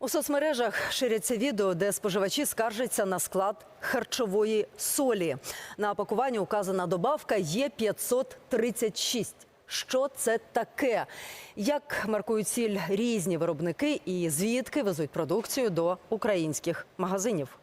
У соцмережах ширяться відео, де споживачі скаржаться на склад харчової солі. На пакуванні указана добавка є 536. Що це таке? Як маркують ціль різні виробники і звідки везуть продукцію до українських магазинів?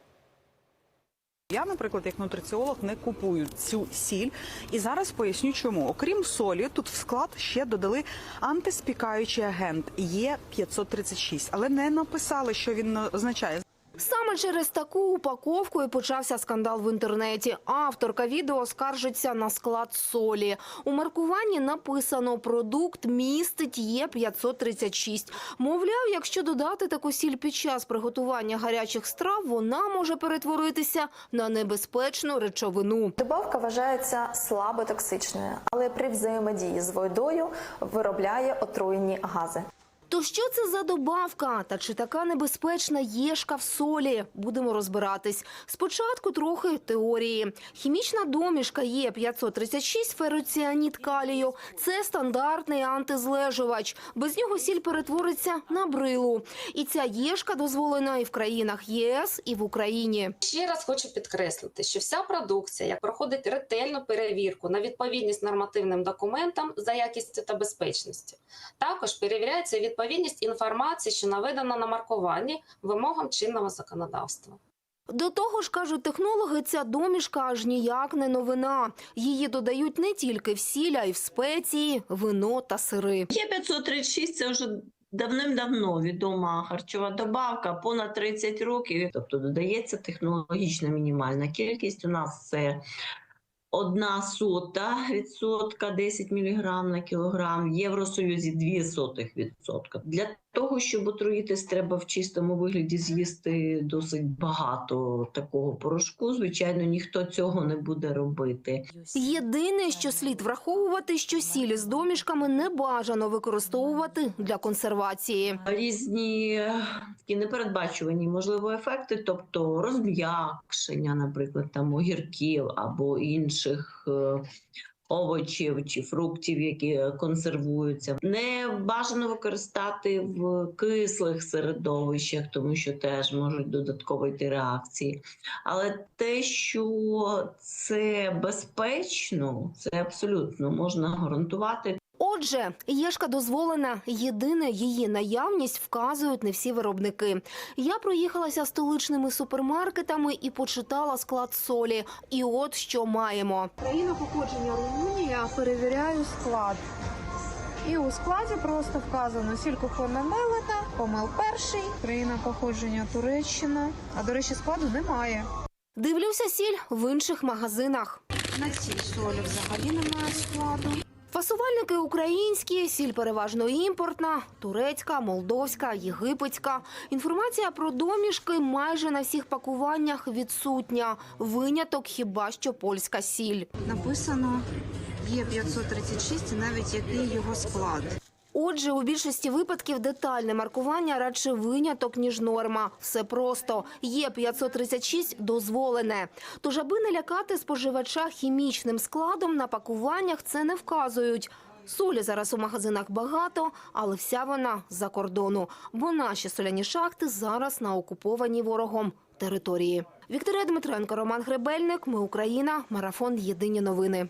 Я, наприклад, як нутриціолог, не купую цю сіль. І зараз поясню, чому. Окрім солі, тут в склад ще додали антиспікаючий агент Є 536 але не написали, що він означає. Саме через таку упаковку і почався скандал в інтернеті. Авторка відео скаржиться на склад солі. У маркуванні написано «продукт містить Є536». Мовляв, якщо додати таку сіль під час приготування гарячих страв, вона може перетворитися на небезпечну речовину. Добавка вважається слабо токсичною, але при взаємодії з водою виробляє отруєнні гази. То що це за добавка? Та чи така небезпечна єшка в солі? Будемо розбиратись. Спочатку трохи теорії. Хімічна домішка є 536 фероціаніт калію. Це стандартний антизлежувач. Без нього сіль перетвориться на брилу. І ця єшка дозволена і в країнах ЄС, і в Україні. Ще раз хочу підкреслити, що вся продукція, як проходить ретельну перевірку на відповідність нормативним документам за якістю та безпечністю. Також перевіряється відповідність інформації, що наведена на маркуванні вимогам чинного законодавства. До того ж, кажуть технологи, ця домішка аж ніяк не новина. Її додають не тільки в сіль, а й в спеції, вино та сири. Є 536 це вже давним-давно відома харчова добавка, понад 30 років. Тобто додається технологічна мінімальна кількість. У нас це одна сота відсотка, 10 мг на кілограм, в Євросоюзі 2 сотих відсотка. Для того, щоб отруїтись, треба в чистому вигляді з'їсти досить багато такого порошку. Звичайно, ніхто цього не буде робити. Єдине, що слід враховувати, що сіль з домішками не бажано використовувати для консервації. різні е, такі непередбачувані можливо ефекти, тобто розм'якшення, наприклад, там огірків або інших. Е, Овочів чи фруктів, які консервуються, не бажано використати в кислих середовищах, тому що теж можуть додатково йти реакції. Але те, що це безпечно, це абсолютно можна гарантувати. Отже, єшка дозволена. Єдине її наявність вказують не всі виробники. Я проїхалася столичними супермаркетами і почитала склад солі. І от що маємо. Країна походження Румунія, перевіряю склад. І у складі просто вказано сіль кухонна мелена, помил перший, країна походження Туреччина. А до речі, складу немає. Дивлюся сіль в інших магазинах. На цій солі взагалі немає складу. Фасувальники українські, сіль переважно імпортна, турецька, молдовська, єгипетська. Інформація про домішки майже на всіх пакуваннях відсутня. Виняток хіба що польська сіль. Написано є 536 і навіть який його склад. Отже, у більшості випадків детальне маркування радше виняток, ніж норма. Все просто. Є 536 дозволене. Тож, аби не лякати споживача хімічним складом, на пакуваннях це не вказують. Солі зараз у магазинах багато, але вся вона за кордону. Бо наші соляні шахти зараз на окупованій ворогом території. Вікторія Дмитренко, Роман Гребельник. Ми Україна. Марафон. Єдині новини.